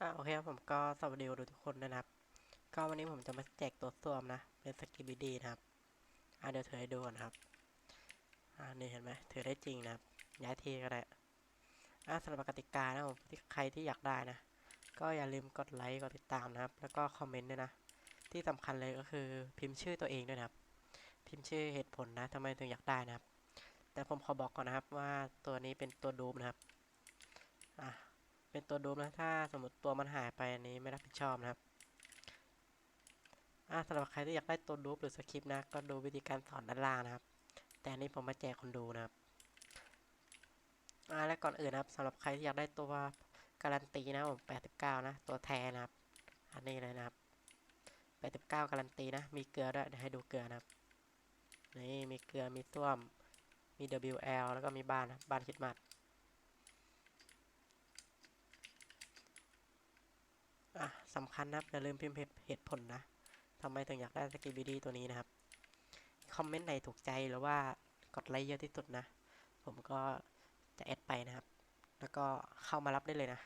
อ่าโอเคครับผมก็สวัสดีทุกคนนะครับ ก็วันนี้ผมจะมาแจกตัวส้วมนะ เป็นสกิบิดีนะครับ อ่าเดี๋ยวเธอให้ดูก่อนครับ อ่านี่เห็นไหมถือได้จริงนะครับ ย้ายทีก็ได้ อ่าสำหรับกติกานะผมที่ใครที่อยากได้นะ ก็อย่าลืมกดไลค์กดติดตามนะครับ แล้วก็คอมเมนต์ด้วยนะ ที่สำคัญเลยก็คือพิมพ์ชื่อตัวเองด้วยนะครับ พิมพ์ชื่อเหตุผลนะทำไมถึงอยากได้นะครับ แต่ผมขอบอกก่อนนะครับว่าตัวนี้เป็นตัวดูมนะครับ อะ เป็นตัวดูมนะ ถ้าสมมติตัวมันหายไปอันนี้ไม่รับผิดชอบนะครับอ่าสำหรับใครที่อยากได้ตัวดูปหรือสคริปต์นะ ก็ดูวิธีการสอนด้านล่างนะครับ แต่อันนี้ผมมาแจกคนดูนะครับอ่าและก่อนอื่นนะครับสำหรับใครที่อยากได้ตัวการันตีนะผม89 นะ ตัวแทนนะครับ อันนี้เลยนะครับ 89 การันตีนะ มีเกลือด้วยเดี๋ยวให้ดูเกลือนะครับ นี่มีเกลือมีส้วมมี WL แล้วก็มีบ้านนะบ้านคิดมัด อะ สำคัญนะครับอย่าลืมพิมพ์เหตุผลนะทำไมถึงอยากได้สกิบิดีตัวนี้นะครับ คอมเมนต์ไหนถูกใจหรือว่ากดไลค์เยอะที่สุดนะ ผมก็จะแอดไปนะครับ แล้วก็เข้ามารับได้เลยนะ